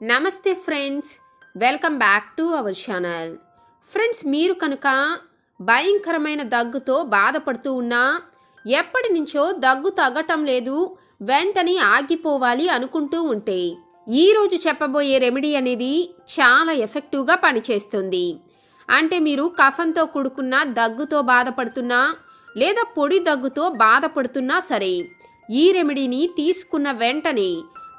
నమస్తే friends welcome back to our channel. Friends మీరు కనుక భయంకరమైన దగ్గుతో బాధపడుతూ ఉన్నా ఎప్పటి నుంచో దగ్గు తగ్గటం లేదు వెంటనే ఆగిపోవాలి అనుకుంటూ ఉంటే ఈరోజు చెప్పబోయే రెమెడీ అనేది చాలా ఎఫెక్టివ్గా పనిచేస్తుంది. అంటే మీరు కఫంతో కూడుకున్న దగ్గుతో బాధపడుతున్నా లేదా పొడి దగ్గుతో బాధపడుతున్నా సరే ఈ రెమెడీని తీసుకున్న వెంటనే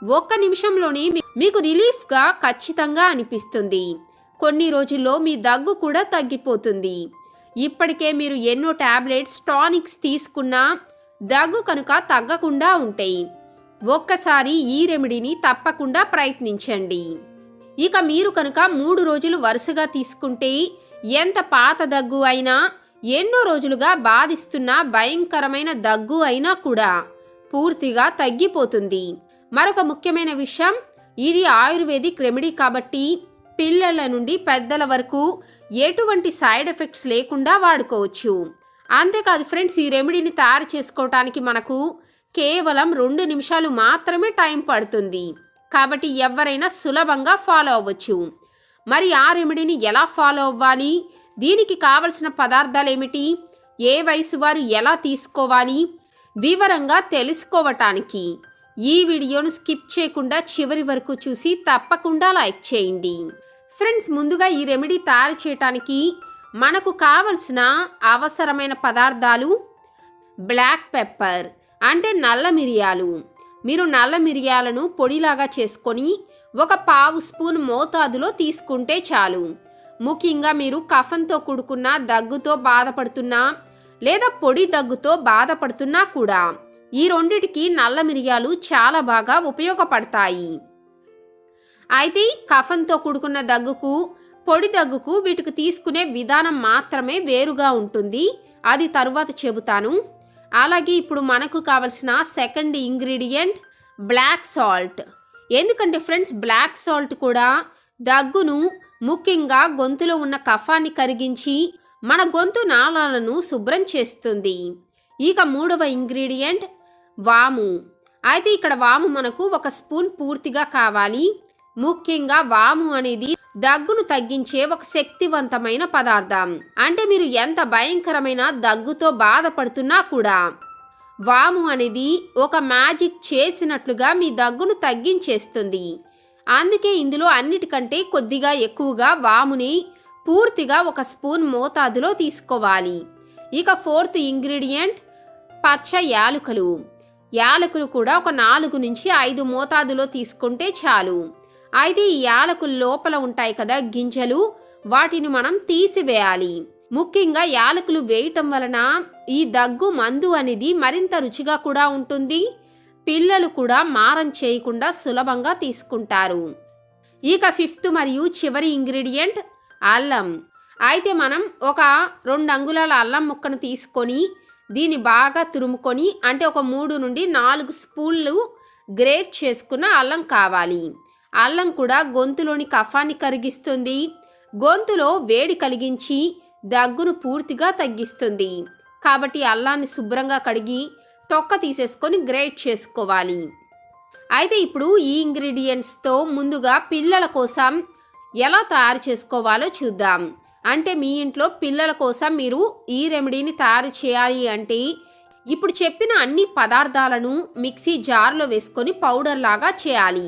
ఒక్క నిమిషంలోనే మీకు రిలీఫ్గా ఖచ్చితంగా అనిపిస్తుంది. కొన్ని రోజుల్లో మీ దగ్గు కూడా తగ్గిపోతుంది. ఇప్పటికే మీరు ఎన్నో టాబ్లెట్స్ టానిక్స్ తీసుకున్నా దగ్గు కనుక తగ్గకుండా ఉంటాయి. ఒక్కసారి ఈ రెమెడీని తప్పకుండా ప్రయత్నించండి. ఇక మీరు కనుక మూడు రోజులు వరుసగా తీసుకుంటే ఎంత పాత దగ్గు అయినా ఎన్నో రోజులుగా బాధిస్తున్న భయంకరమైన దగ్గు అయినా కూడా పూర్తిగా తగ్గిపోతుంది. మరొక ముఖ్యమైన విషయం ఇది ఆయుర్వేదిక్ రెమెడీ కాబట్టి పిల్లల నుండి పెద్దల వరకు ఎటువంటి సైడ్ ఎఫెక్ట్స్ లేకుండా వాడుకోవచ్చు. అంతేకాదు ఫ్రెండ్స్ ఈ రెమెడీని తయారు చేసుకోవటానికి మనకు కేవలం రెండు నిమిషాలు మాత్రమే టైం పడుతుంది. కాబట్టి ఎవరైనా సులభంగా ఫాలో అవ్వచ్చు. మరి ఆ రెమెడీని ఎలా ఫాలో అవ్వాలి? దీనికి కావలసిన పదార్థాలు ఏమిటి? ఏ వయసు వారు ఎలా తీసుకోవాలి? వివరంగా తెలుసుకోవటానికి ఈ వీడియోను స్కిప్ చేయకుండా చివరి వరకు చూసి తప్పకుండా లైక్ చేయండి. ఫ్రెండ్స్ ముందుగా ఈ రెమెడీ తయారు చేయటానికి మనకు కావలసిన అవసరమైన పదార్థాలు బ్లాక్ పెప్పర్ అంటే నల్ల మిరియాలు. మీరు నల్ల మిరియాలను పొడిలాగా చేసుకొని ఒక పావు స్పూన్ మోతాదులో తీసుకుంటే చాలు. ముఖ్యంగా మీరు కఫంతో కూడుకున్న దగ్గుతో బాధపడుతున్నా లేదా పొడి దగ్గుతో బాధపడుతున్నా కూడా. ఈ రెండిటికి నల్ల మిరియాలు చాలా బాగా ఉపయోగపడతాయి. అయితే కఫంతో కూడుకున్న దగ్గుకు పొడి దగ్గుకు వీటికి తీసుకునే విధానం మాత్రమే వేరుగా ఉంటుంది. అది తరువాత చెబుతాను. అలాగే ఇప్పుడు మనకు కావలసిన సెకండ్ ఇంగ్రీడియంట్ బ్లాక్ సాల్ట్. ఎందుకంటే ఫ్రెండ్స్ బ్లాక్ సాల్ట్ కూడా దగ్గును ముఖ్యంగా గొంతులో ఉన్న కఫాన్ని కరిగించి మన గొంతు నాళాలను శుభ్రం చేస్తుంది. ఇక మూడవ ఇంగ్రీడియంట్ వాము. అయితే ఇక్కడ వాము మనకు ఒక స్పూన్ పూర్తిగా కావాలి. ముఖ్యంగా వాము అనేది దగ్గును తగ్గించే ఒక శక్తివంతమైన పదార్థం. అంటే మీరు ఎంత భయంకరమైన దగ్గుతో బాధపడుతున్నా కూడా వాము అనేది ఒక మ్యాజిక్ చేసినట్లుగా మీ దగ్గును తగ్గించేస్తుంది. అందుకే ఇందులో అన్నిటికంటే కొద్దిగా ఎక్కువగా వాముని పూర్తిగా ఒక స్పూన్ మోతాదులో తీసుకోవాలి. ఇక ఫోర్త్ ఇంగ్రీడియంట్ పచ్చ యాలుకలు. యాలకులు కూడా ఒక నాలుగు నుంచి ఐదు మోతాదులో తీసుకుంటే చాలు. అయితే ఈ యాలకులు లోపల ఉంటాయి కదా గింజలు వాటిని మనం తీసివేయాలి. ముఖ్యంగా యాలకులు వేయటం వలన ఈ దగ్గు మందు అనేది మరింత రుచిగా కూడా ఉంటుంది. పిల్లలు కూడా మారం చేయకుండా సులభంగా తీసుకుంటారు. ఇక ఫిఫ్త్ మరియు చివరి ఇంగ్రీడియంట్ అల్లం. అయితే మనం ఒక రెండు అంగుళాల అల్లం ముక్కను తీసుకొని దీన్ని బాగా తురుముకొని అంటే ఒక మూడు నుండి నాలుగు స్పూన్లు గ్రేట్ చేసుకున్న అల్లం కావాలి. అల్లం కూడా గొంతులోని కఫాన్ని కరిగిస్తుంది. గొంతులో వేడి కలిగించి దగ్గును పూర్తిగా తగ్గిస్తుంది. కాబట్టి అల్లాన్ని శుభ్రంగా కడిగి తొక్క తీసేసుకొని గ్రేట్ చేసుకోవాలి. అయితే ఇప్పుడు ఈ ఇంగ్రీడియంట్స్తో ముందుగా పిల్లల కోసం ఎలా తయారు చేసుకోవాలో చూద్దాం. అంటే మీ ఇంట్లో పిల్లల కోసం మీరు ఈ రెమెడీని తయారు చేయాలి అంటే ఇప్పుడు చెప్పిన అన్ని పదార్థాలను మిక్సీ జార్లో వేసుకొని పౌడర్ లాగా చేయాలి.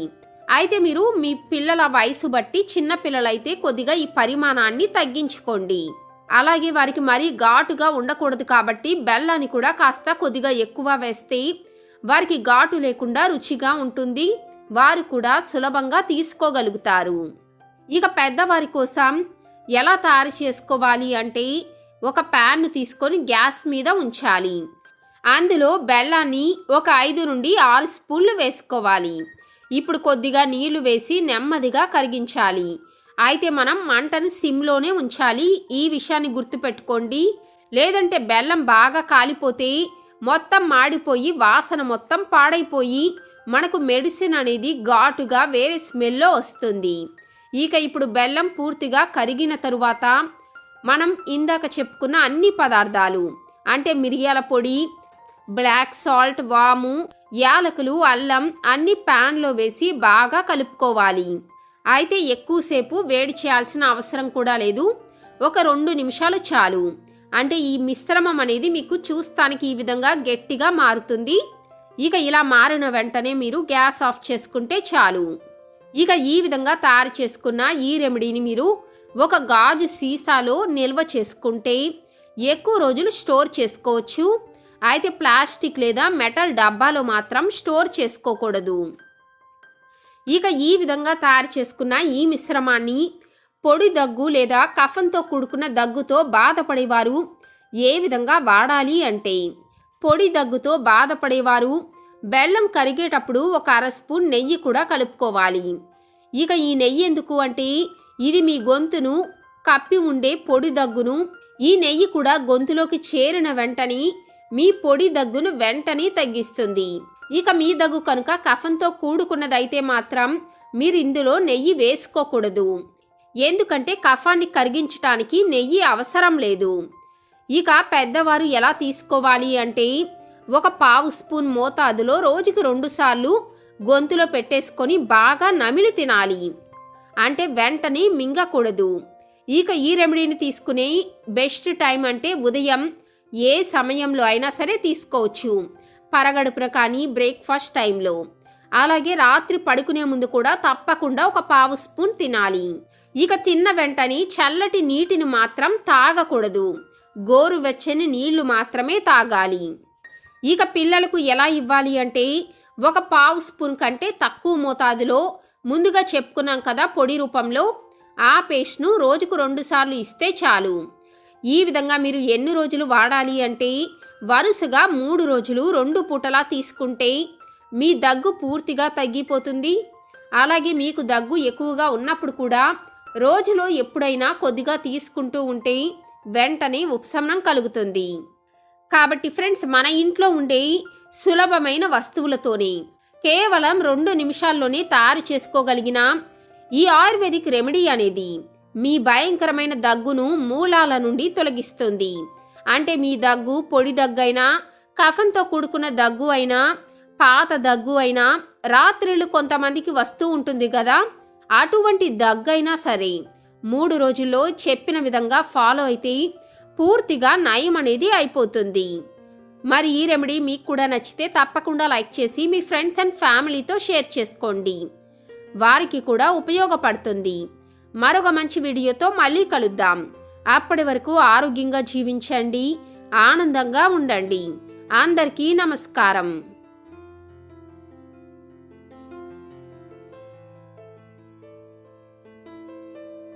అయితే మీరు మీ పిల్లల వయసు బట్టి చిన్న పిల్లలైతే కొద్దిగా ఈ పరిమాణాన్ని తగ్గించుకోండి. అలాగే వారికి మరీ ఘాటుగా ఉండకూడదు కాబట్టి బెల్లాన్ని కూడా కాస్త కొద్దిగా ఎక్కువ వేస్తే వారికి ఘాటు లేకుండా రుచిగా ఉంటుంది. వారు కూడా సులభంగా తీసుకోగలుగుతారు. ఇక పెద్దవారి కోసం ఎలా తయారు చేసుకోవాలి అంటే ఒక ప్యాన్ను తీసుకొని గ్యాస్ మీద ఉంచాలి. అందులో బెల్లాన్ని ఒక ఐదు నుండి ఆరు స్పూన్లు వేసుకోవాలి. ఇప్పుడు కొద్దిగా నీళ్ళు వేసి నెమ్మదిగా కరిగించాలి. అయితే మనం మంటను సిమ్లోనే ఉంచాలి. ఈ విషయాన్ని గుర్తుపెట్టుకోండి. లేదంటే బెల్లం బాగా కాలిపోతే మొత్తం మాడిపోయి వాసన మొత్తం పాడైపోయి మనకు మెడిసిన్ అనేది ఘాటుగా వేరే స్మెల్లో వస్తుంది. ఇక ఇప్పుడు బెల్లం పూర్తిగా కరిగిన తరువాత మనం ఇందాక చెప్పుకున్న అన్ని పదార్థాలు అంటే మిరియాల పొడి బ్లాక్ సాల్ట్ వాము యాలకులు అల్లం అన్ని ప్యాన్లో వేసి బాగా కలుపుకోవాలి. అయితే ఎక్కువసేపు వేడి చేయాల్సిన అవసరం కూడా లేదు. ఒక రెండు నిమిషాలు చాలు. అంటే ఈ మిశ్రమం అనేది మీకు చూస్తానికి ఈ విధంగా గట్టిగా మారుతుంది. ఇక ఇలా మారిన వెంటనే మీరు గ్యాస్ ఆఫ్ చేసుకుంటే చాలు. ఇక ఈ విధంగా తయారు చేసుకున్న ఈ రెమెడీని మీరు ఒక గాజు సీసాలో నిల్వ చేసుకుంటే ఎక్కువ రోజులు స్టోర్ చేసుకోవచ్చు. అయితే ప్లాస్టిక్ లేదా మెటల్ డబ్బాలో మాత్రం స్టోర్ చేసుకోకూడదు. ఇక ఈ విధంగా తయారు చేసుకున్న ఈ మిశ్రమాన్ని పొడి దగ్గు లేదా కఫంతో కూడుకున్న దగ్గుతో బాధపడేవారు ఏ విధంగా వాడాలి అంటే పొడి దగ్గుతో బాధపడేవారు బెల్లం కరిగేటప్పుడు ఒక అర స్పూన్ నెయ్యి కూడా కలుపుకోవాలి. ఇక ఈ నెయ్యి ఎందుకు అంటే ఇది మీ గొంతును కప్పి ఉండే పొడి దగ్గును ఈ నెయ్యి కూడా గొంతులోకి చేరిన వెంటనే మీ పొడి దగ్గును వెంటనే తగ్గిస్తుంది. ఇక మీ దగ్గు కనుక కఫంతో కూడుకున్నదైతే మాత్రం మీరు ఇందులో నెయ్యి వేసుకోకూడదు. ఎందుకంటే కఫాన్ని కరిగించటానికి నెయ్యి అవసరం లేదు. ఇక పెద్దవారు ఎలా తీసుకోవాలి అంటే ఒక పావు స్పూన్ మోతాదులో రోజుకి రెండుసార్లు గొంతులో పెట్టేసుకొని బాగా నమిలి తినాలి. అంటే వెంటనే మింగకూడదు. ఇక ఈ రెమెడీని తీసుకునే బెస్ట్ టైం అంటే ఉదయం ఏ సమయంలో అయినా సరే తీసుకోవచ్చు. పరగడుపున కానీ బ్రేక్ఫాస్ట్ టైంలో. అలాగే రాత్రి పడుకునే ముందు కూడా తప్పకుండా ఒక పావు స్పూన్ తినాలి. ఇక తిన్న వెంటనే చల్లటి నీటిని మాత్రం తాగకూడదు. గోరువెచ్చని నీళ్ళు మాత్రమే తాగాలి. ఇక పిల్లలకు ఎలా ఇవ్వాలి అంటే ఒక పావు స్పూన్ కంటే తక్కువ మోతాదులో ముందుగా చెప్పుకున్నాం కదా పొడి రూపంలో ఆ పేస్ట్ను రోజుకు రెండుసార్లు ఇస్తే చాలు. ఈ విధంగా మీరు ఎన్ని రోజులు వాడాలి అంటే వరుసగా మూడు రోజులు రెండు పూటలా తీసుకుంటే మీ దగ్గు పూర్తిగా తగ్గిపోతుంది. అలాగే మీకు దగ్గు ఎక్కువగా ఉన్నప్పుడు కూడా రోజులో ఎప్పుడైనా కొద్దిగా తీసుకుంటూ ఉంటే వెంటనే ఉపశమనం కలుగుతుంది. కాబట్టి ఫ్రెండ్స్ మన ఇంట్లో ఉండే సులభమైన వస్తువులతోనే కేవలం రెండు నిమిషాల్లోనే తయారు చేసుకోగలిగిన ఈ ఆయుర్వేదిక్ రెమెడీ అనేది మీ భయంకరమైన దగ్గును మూలాల నుండి తొలగిస్తుంది. అంటే మీ దగ్గు పొడి దగ్గైనా కఫంతో కూడుకున్న దగ్గు అయినా పాత దగ్గు అయినా రాత్రిళ్ళు కొంతమందికి వస్తూ ఉంటుంది కదా అటువంటి దగ్గైనా సరే మూడు రోజుల్లో చెప్పిన విధంగా ఫాలో అయితే పూర్తిగా నయం అనేది అయిపోతుంది. మరి ఈ రెమెడీ మీకు కూడా నచ్చితే తప్పకుండా లైక్ చేసి మీ ఫ్రెండ్స్ అండ్ ఫ్యామిలీతో షేర్ చేసుకోండి. వారికి కూడా ఉపయోగపడుతుంది. మరొక మంచి వీడియోతో మళ్ళీ కలుద్దాం. అప్పటి వరకు ఆరోగ్యంగా జీవించండి ఆనందంగా ఉండండి. అందరికీ నమస్కారం.